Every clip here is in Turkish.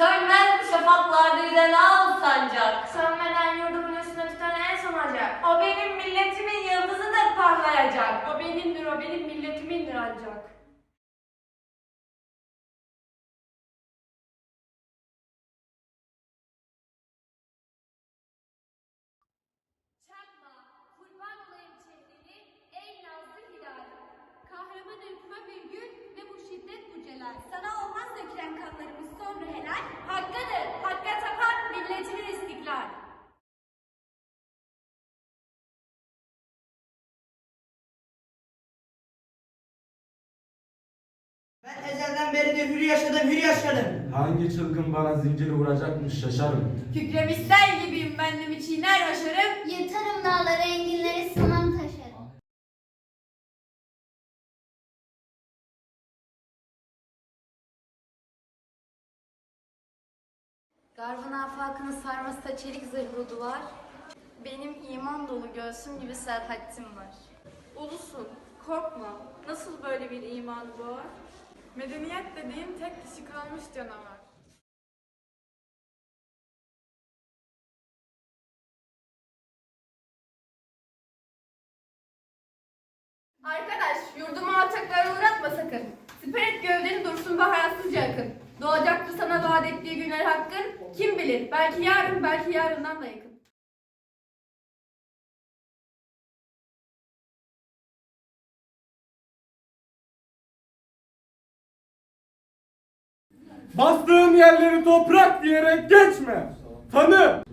Sönmez bu şafaklarda yüzen al sancak. Sönmeden yurdumun üstüne tutan en son ocak. O benim milletimin yıldızıdır parlayacak. O benimdir, o benim milletimindir ancak. Çakma, kurban olayım çehreni, ey nazlı hilal. Kahraman ırkıma bir gün ve bu şiddet bu celal. Sana olmaz dökülen kanlarımız sonra ezelden beridir hür yaşadım, hür yaşadım. Hangi çılgın bana zincir vuracakmış şaşarım. Kükremiş sel gibiyim bendim çiğner aşarım. Yırtarım dağları, enginleri sımam taşarım. Garbın afakını sarması da çelik zırhlı duvar. Benim iman dolu göğsüm gibi serhattim var. Ulusun, korkma. Nasıl böyle bir iman doğar? Medeniyet dediğin tek kişi kalmış canavar. Arkadaş, yurdumu alçaklara uğratma sakın. Siper et gövdeni dursun ve hayasızca akın. Doğacaktı sana vaat ettiği günler hakkın. Kim bilir, belki yarın, belki yarından da yakın. Bastığın yerleri toprak diyerek geçme. Tanı.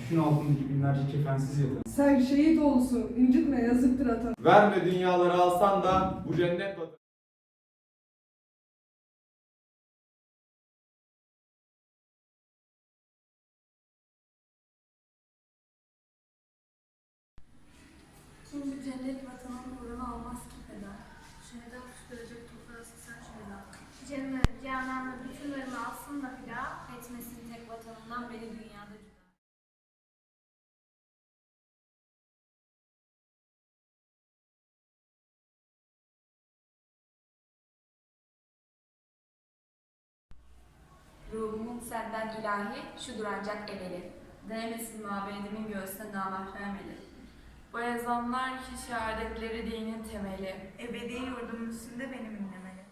Düşün altındaki binlerce kefensiz yatan. Sen şehit olsun, incitme yazıktır atan. Verme dünyaları alsan da bu cennet vatanı. Vatanından beni dünyada. Ruhumun senden ilahi, şudur ancak ebeli. Değmesin mabedimin göğsüne namahrem eli. Bu ezanlar ki şehadetleri dinin temeli. Ebedi yurdumun üstünde benim inlemeli.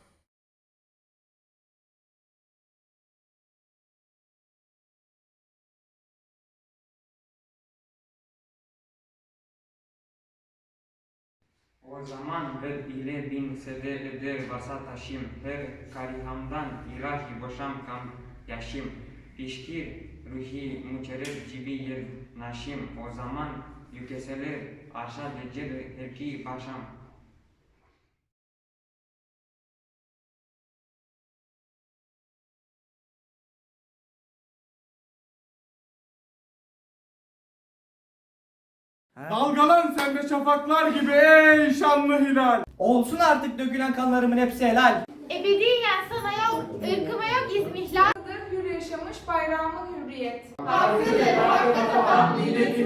O zaman ved ile bin sede eder vasa taşım her karihamdan ilahi boşam kam yaşım pişki ruhi muçeref cibi yer naşim o zaman yükeseler aşağı decer herki başam Dalgalan sen de şafaklar gibi ey şanlı hilal. Olsun artık dökülen kanlarımın hepsi helal. Ebediyen sana yok, ırkıma yok izmihlal. Hür yaşamış bayrağımın hürriyet. Hakkıdır, hakka tapan istiklal.